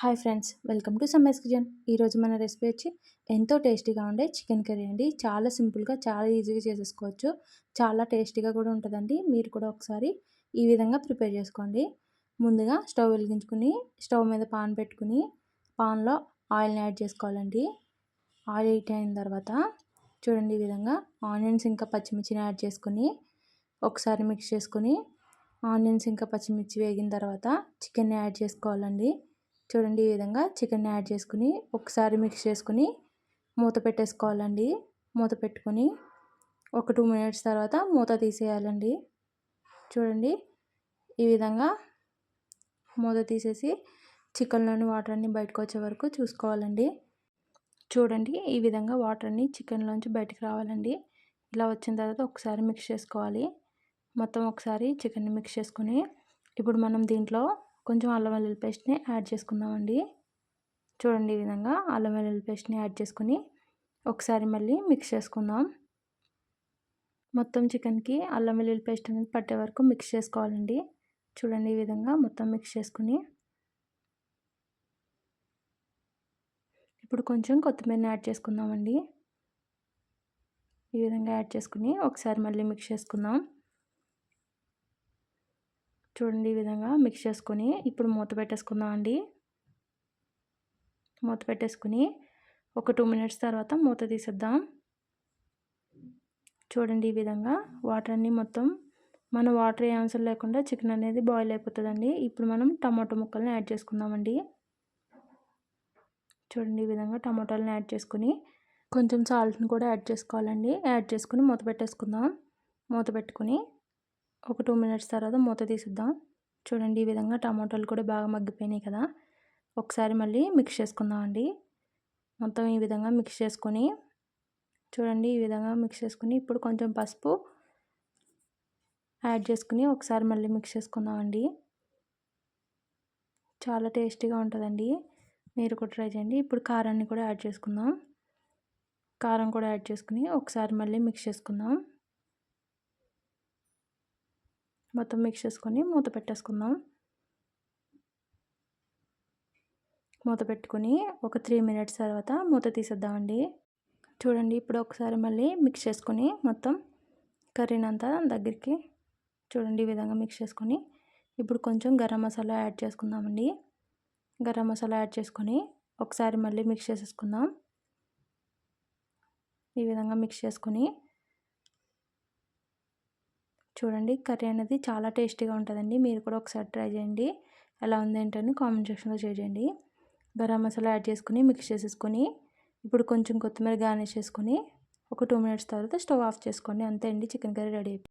Hi friends welcome to Summer's kitchen. ఈరోజు మన recipe వచ్చి ఎంతో టేస్టీగా ఉండే చికెన్ కర్రీ అండి. చాలా సింపుల్గా చాలా ఈజీగా చేసేసుకోవచ్చు. చాలా టేస్టీగా కూడా ఉంటుందండి. మీరు కూడా ఒకసారి ఈ విధంగా ప్రిపేర్ చేసుకోండి. ముందుగా స్టవ్ వెలిగించుకుని స్టవ్ మీద పాన్ పెట్టుకుని పాన్లో ఆయిల్ని యాడ్ చేసుకోవాలండి. ఆయిల్ హీట్ అయిన తర్వాత చూడండి ఈ విధంగా ఆనియన్స్ ఇంకా పచ్చిమిర్చిని యాడ్ చేసుకుని ఒకసారి మిక్స్ చేసుకుని ఆనియన్స్ ఇంకా పచ్చిమిర్చి వేగిన తర్వాత చికెన్ని యాడ్ చేసుకోవాలండి. చూడండి ఈ విధంగా చికెన్ యాడ్ చేసుకుని ఒకసారి మిక్స్ చేసుకుని మూత పెట్టేసుకోవాలండి. మూత పెట్టుకొని ఒక టూ మినిట్స్ తర్వాత మూత తీసేయాలండి. చూడండి ఈ విధంగా మూత తీసేసి చికెన్లోని వాటర్ అన్నీ బయటకు వచ్చే వరకు చూసుకోవాలండి. చూడండి ఈ విధంగా వాటర్ అన్నీ చికెన్లోంచి బయటకు రావాలండి. ఇలా వచ్చిన తర్వాత ఒకసారి మిక్స్ చేసుకోవాలి. మొత్తం ఒకసారి చికెన్ని మిక్స్ చేసుకుని ఇప్పుడు మనం దీంట్లో కొంచెం అల్లం వెల్లుల్లి పేస్ట్ని యాడ్ చేసుకుందామండి. చూడండి ఈ విధంగా అల్లం వెల్లుల్లి పేస్ట్ని యాడ్ చేసుకుని ఒకసారి మళ్ళీ మిక్స్ చేసుకుందాం. మొత్తం చికెన్కి అల్లం వెల్లుల్లి పేస్ట్ అనేది పట్టే వరకు మిక్స్ చేసుకోవాలండి. చూడండి ఈ విధంగా మొత్తం మిక్స్ చేసుకుని. ఇప్పుడు కొంచెం కొత్తిమీరని యాడ్ చేసుకుందామండి. ఈ విధంగా యాడ్ చేసుకుని ఒకసారి మళ్ళీ మిక్స్ చేసుకుందాం. చూడండి ఈ విధంగా మిక్స్ చేసుకొని ఇప్పుడు మూత పెట్టేసుకుందాం అండి. మూత పెట్టేసుకుని ఒక టూ మినిట్స్ తర్వాత మూత తీసేద్దాం. చూడండి ఈ విధంగా వాటర్ అన్నీ మొత్తం మన వాటర్ ఏ అవసరం లేకుండా చికెన్ అనేది బాయిల్ అయిపోతుందండి. ఇప్పుడు మనం టమాటో ముక్కల్ని యాడ్ చేసుకుందామండి చూడండి ఈ విధంగా టమాటాలను యాడ్ చేసుకుని కొంచెం సాల్ట్ని కూడా యాడ్ చేసుకోవాలండి. యాడ్ చేసుకుని మూత పెట్టేసుకుందాం. మూత పెట్టుకుని ఒక టూ మినిట్స్ తర్వాత మూత తీసిద్దాం. చూడండి ఈ విధంగా టమాటాలు కూడా బాగా మగ్గిపోయినాయి కదా. ఒకసారి మళ్ళీ మిక్స్ చేసుకుందాం అండి. మొత్తం ఈ విధంగా మిక్స్ చేసుకొని చూడండి ఈ విధంగా మిక్స్ చేసుకుని ఇప్పుడు కొంచెం పసుపు యాడ్ చేసుకుని ఒకసారి మళ్ళీ మిక్స్ చేసుకుందామండి చాలా టేస్టీగా ఉంటుందండి. మీరు కూడా ట్రై చేయండి. ఇప్పుడు కారాన్ని కూడా యాడ్ చేసుకుందాం. కారం కూడా యాడ్ చేసుకుని ఒకసారి మళ్ళీ మిక్స్ చేసుకుందాం. మొత్తం మిక్స్ చేసుకొని మూత పెట్టేసుకుందాం. మూత పెట్టుకొని ఒక త్రీ మినిట్స్ తర్వాత మూత తీసేద్దామండి. చూడండి ఇప్పుడు ఒకసారి మళ్ళీ మిక్స్ చేసుకొని మొత్తం కర్రీనంతా దగ్గరికి చూడండి ఈ విధంగా మిక్స్ చేసుకొని ఇప్పుడు కొంచెం గరం మసాలా యాడ్ చేసుకుందామండి. గరం మసాలా యాడ్ చేసుకొని ఒకసారి మళ్ళీ మిక్స్ చేసేసుకుందాం. ఈ విధంగా మిక్స్ చేసుకొని చూడండి. కర్రీ అనేది చాలా టేస్టీగా ఉంటుందండి. మీరు కూడా ఒకసారి ట్రై చేయండి. ఎలా ఉంది ఏంటని కామెంట్ సెక్షన్లో చేయండి. గరం మసాలా యాడ్ చేసుకుని మిక్స్ చేసేసుకొని ఇప్పుడు కొంచెం కొత్తిమీర గార్నిష్ చేసుకుని ఒక టూ మినిట్స్ తర్వాత స్టవ్ ఆఫ్ చేసుకోండి. అంతే అండి. Chicken curry ready